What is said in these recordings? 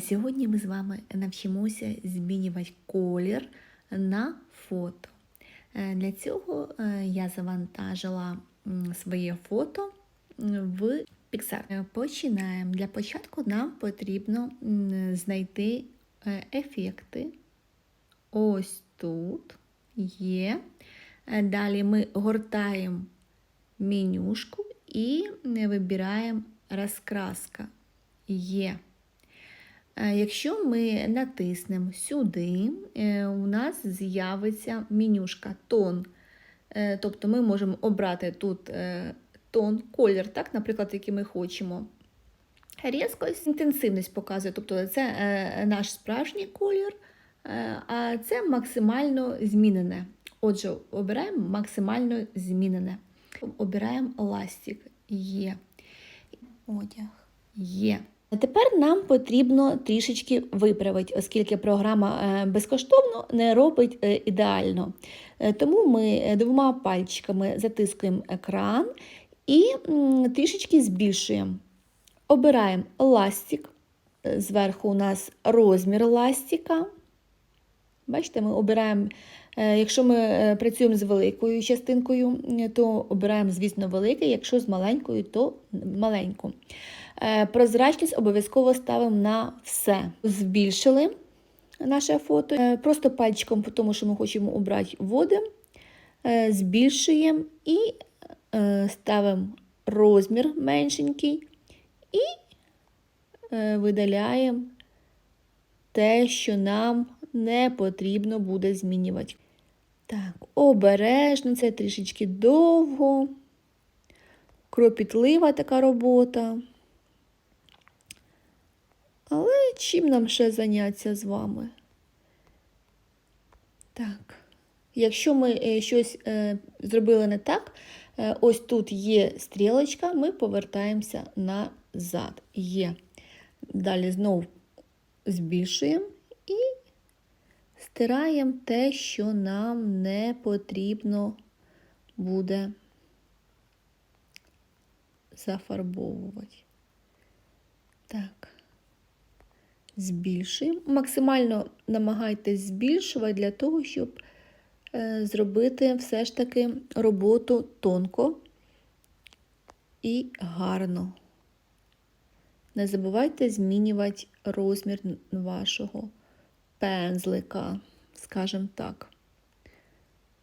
Сьогодні ми з вами навчимося змінювати колір на фото. Е, Для цього е, я завантажила своє фото в Pixar. Е, Починаємо. Для початку нам потрібно знайти е, ефекти. Ось тут є. Е, Далі ми гортаємо менюшку і е, вибираємо розкраска. Є. Е, Якщо ми натиснемо сюди, е, у нас з'явиться менюшка тон. Е, Тобто ми можемо обрати тут тон, колір, так, наприклад, який ми хочемо. Різкость, інтенсивність показує, тобто це наш справжній колір, а це максимально змінене. Отже, обираємо максимально змінене. Обираємо ластик. Є. Одяг. Є. Тепер нам потрібно трішечки виправити, оскільки програма е, безкоштовно не робить е, ідеально. Е, Тому ми двома пальчиками затискуємо екран і трішечки збільшуємо. Обираємо ластик. Зверху у нас розмір ластика. Бачите, ми обираємо, якщо ми працюємо з великою частинкою, то обираємо, звісно, великий, якщо з маленькою, то маленьку. Е, Прозрачність обов'язково ставимо на все. Збільшили наше фото. Е, Просто пальчиком, тому що ми хочемо обрати води, е, збільшуємо і ставимо розмір меншенький і видаляємо те, що нам не потрібно буде змінювати. Так, обережно, це трішечки довго, кропітлива така робота. Але чим нам ще зайнятися з вами? Так. Якщо ми е, щось е, зробили не так, е, ось тут є стрілочка, ми повертаємося назад. Є. Далі знову збільшуємо і стираємо те, що нам не потрібно буде зафарбовувати. Так збільшуємо. Максимально намагайтесь збільшувати для того, щоб е, зробити все ж таки роботу тонко і гарно. Не забувайте змінювати розмір вашого пензлика, скажімо так.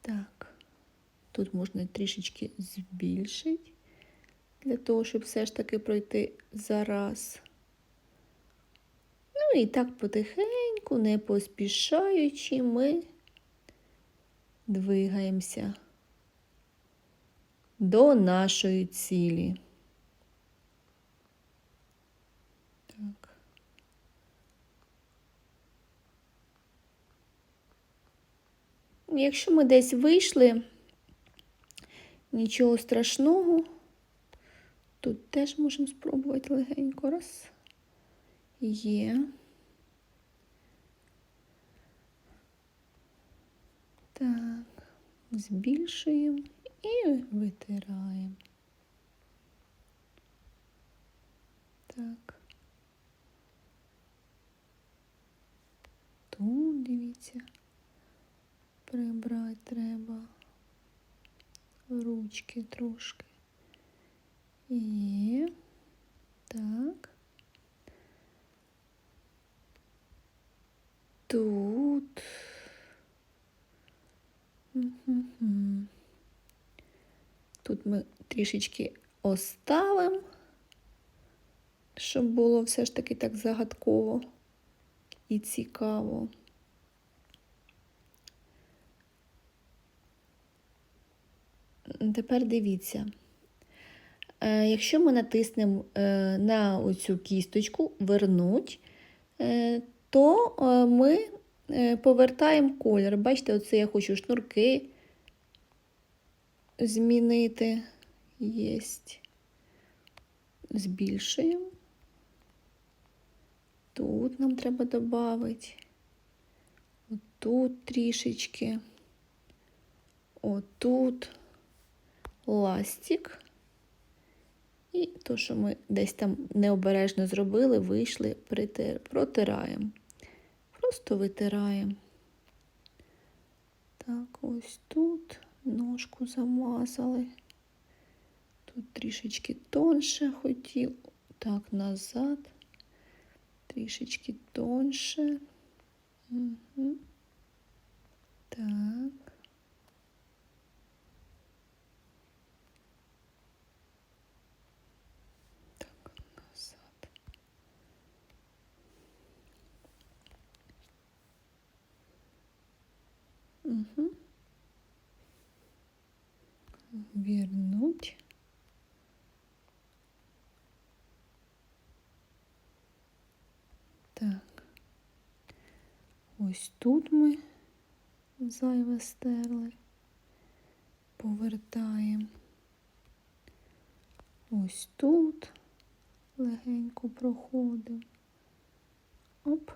Так, тут можна трішечки збільшити, для того, щоб все ж таки пройти зараз. Ну і так потихеньку, не поспішаючи, ми двигаємося до нашої цілі. Так. Якщо ми десь вийшли, нічого страшного, тут теж можемо спробувати легенько раз. Є. Так, збільшуємо і витираємо. Так. Тут, дивіться, прибрати треба ручки трошки. І так. Тут. Тут ми трішечки оставимо, щоб було все ж таки так загадково і цікаво. Тепер дивіться. Е, Якщо ми натиснемо е, на оцю кісточку вернуть, е, то ми повертаємо колір. Бачите, оце я хочу шнурки змінити. Єсть. Збільшуємо. Тут нам треба додати. Отут трішечки. Отут ластик. І то, що ми десь там необережно зробили, вийшли, притир, протираємо. Просто витираємо. Так, ось тут ножку замазали. Тут трішечки тонше хотів. Так, назад. Трішечки тонше. Угу. Так. Так, Вернуть. Так. Ось тут ми зайве стерли. Повертаємо. Ось тут легенько проходимо. Оп.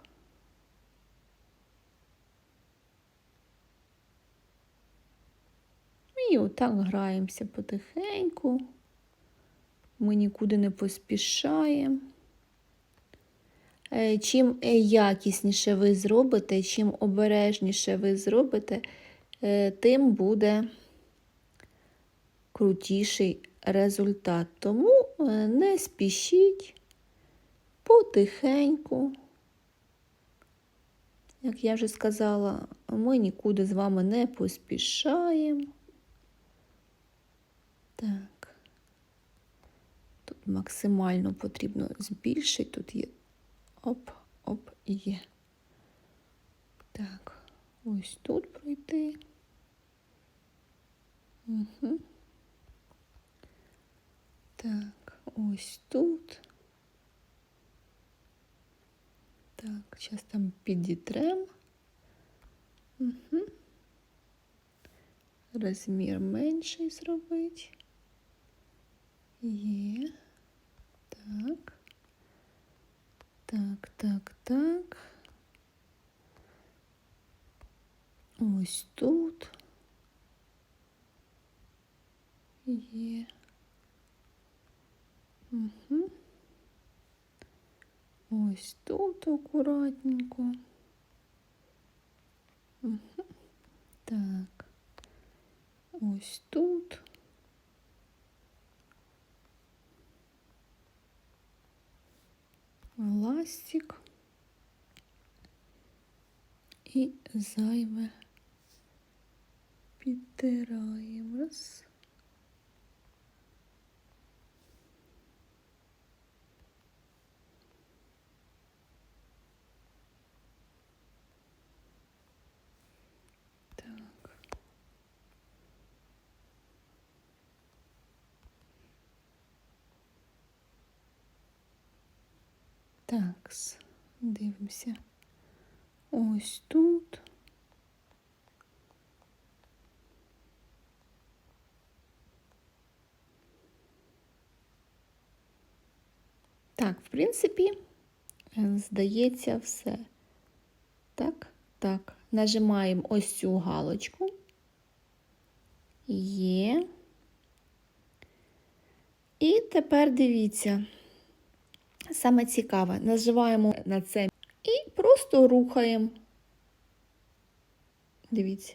І отак граємося потихеньку. Ми нікуди не поспішаємо. Е, Чим е, якісніше ви зробите, чим обережніше ви зробите, е, тим буде крутіший результат. Тому не спішіть потихеньку. Як я вже сказала, ми нікуди з вами не поспішаємо. Так. Тут максимально потрібно збільшити. Тут є оп, оп, є. Так, ось тут пройти. Угу. Так, ось тут. Так, зараз там підітрем. Угу. Розмір менший зробити. Є. Так. Так, так, так. Ось тут. Є. Угу. Ось тут акуратненько. Угу. Так. Ось тут. Ластик і зайве підтираємо. Так, дивимося. Ось тут. Так, в принципі, е, здається, все. Так, так. Нажимаємо ось цю галочку. Є. І тепер дивіться. Саме цікаве, наживаємо на це і просто рухаємо. Дивіться.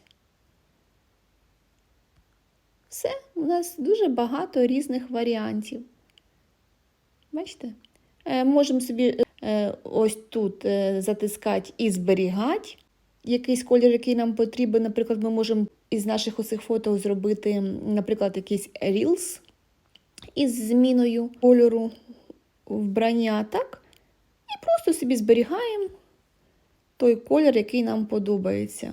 Все, у нас дуже багато різних варіантів. Бачите? Е, можемо собі е, ось тут е, затискати і зберігати якийсь колір, який нам потрібен. Наприклад, ми можемо із наших усіх фото зробити, наприклад, якийсь Reels із зміною кольору вбрання, так? І просто собі зберігаємо той колір, який нам подобається.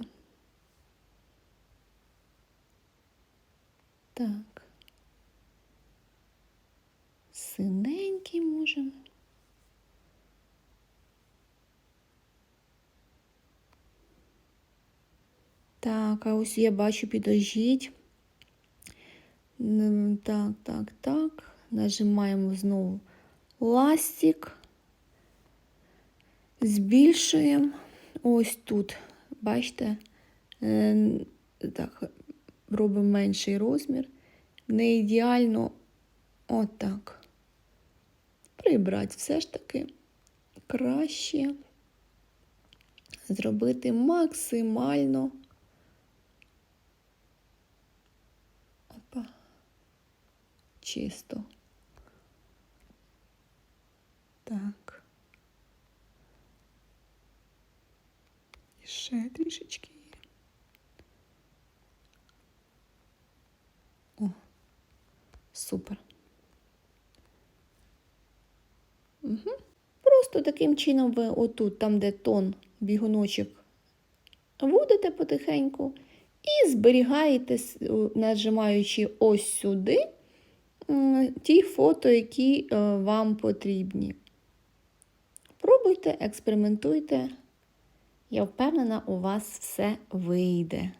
Так. Синенький можемо. Так, а ось я бачу, підожіть. Так, так, так. Нажимаємо знову ластик, збільшуємо ось тут, бачите, так, робимо менший розмір. Не ідеально отак. прибрати все ж таки краще зробити максимально. Опа. Чисто. Так. І ще трішечки. О, супер. Угу. Просто таким чином ви отут, там, де тон бігуночок, вводите потихеньку і зберігаєте, нажимаючи ось сюди, ті фото, які е, вам потрібні. Пробуйте, експериментуйте. Я впевнена, у вас все вийде.